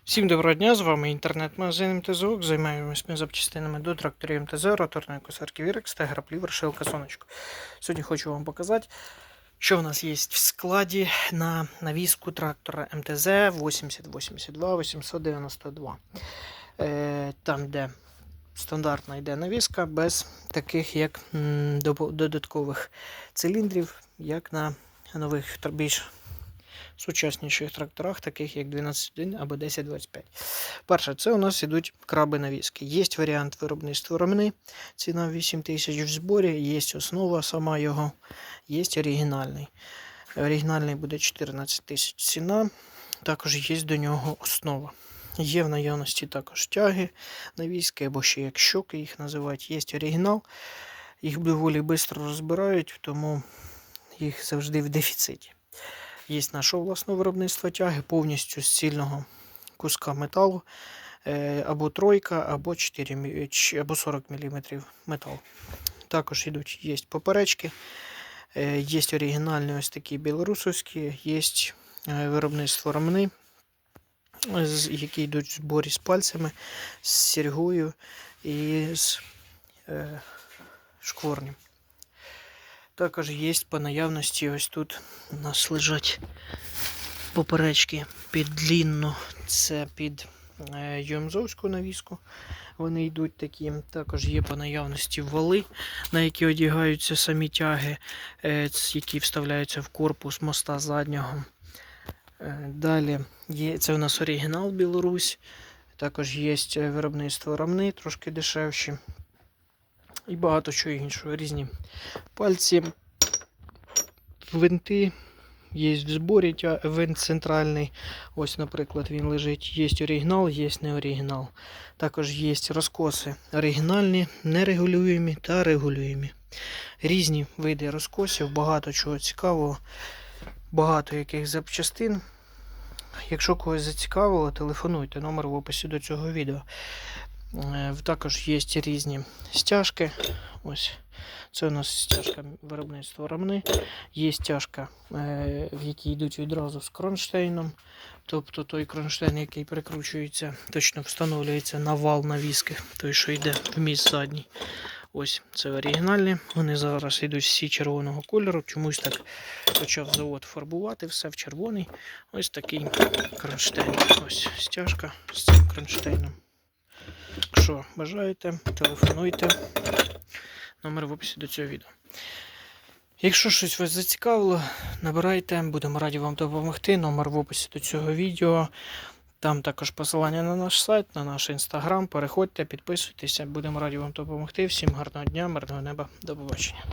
Всім доброго дня, з вами інтернет-магазин МТЗОК. Займаємось ми запчастинами до тракторів МТЗ, роторної косарки Вірекс та граплі вершилка сонечко. Сьогодні хочу вам показати, що в нас є в складі на навіску трактора МТЗ 8082 892. Е, там, де стандартна йде навіска, без таких як додаткових циліндрів, як на нових тр- більш сучасніших тракторах, таких як 12.1 або 1025. Перше, це у нас ідуть краби навіски. Є варіант виробництва ремни, ціна 8 тисяч в зборі, є основа сама його, є оригінальний. Оригінальний буде 14 тисяч ціна, також є до нього основа. Є в наявності також тяги навіски, або ще як щоки їх називають. Є оригінал. Їх доволі швидко розбирають, тому їх завжди в дефіциті. Є наше власне виробництво тяги повністю з цільного куска металу, е, або тройка, або 4, або 40 мм метал. Також йдуть є поперечки, е, є оригінальні ось такі білорусовські, є е, виробництво рамни, які йдуть в зборі з пальцями, з сіргою і з шкворнем. Також є по наявності ось тут у нас лежать поперечки під длінну, це під е, юмзовську навіску. Вони йдуть такі. Також є по наявності вали, на які одягаються самі тяги, е, які вставляються в корпус моста заднього. Е, Далі є, це у нас оригінал Білорусь. Також є е, виробництво рамни, трошки дешевші. І багато чого іншого. Різні пальці, винти. Є в зборі винт центральний. Ось, наприклад, він лежить. Є оригінал, є не оригінал. Також є розкоси оригінальні, нерегулюємі та регулюємі. Різні види розкосів, багато чого цікавого, багато яких запчастин. Якщо когось зацікавило, телефонуйте. Номер в описі до цього відео. Е, Також є різні стяжки. Ось це у нас стяжка виробництва рамни. Є стяжка, е, в якій йдуть відразу з кронштейном. Тобто той кронштейн, який прикручується, точно встановлюється на вал навіски, той, що йде в міст задній. Ось це оригінальні. Вони зараз йдуть всі червоного кольору. Чомусь так почав завод фарбувати все в червоний. Ось такий кронштейн. Ось стяжка з цим кронштейном. Якщо бажаєте, телефонуйте. Номер в описі до цього відео. Якщо щось вас зацікавило, набирайте, будемо раді вам допомогти. Номер в описі до цього відео. Там також посилання на наш сайт, на наш інстаграм. Переходьте, підписуйтеся, будемо раді вам допомогти. Всім гарного дня, мирного неба, до побачення.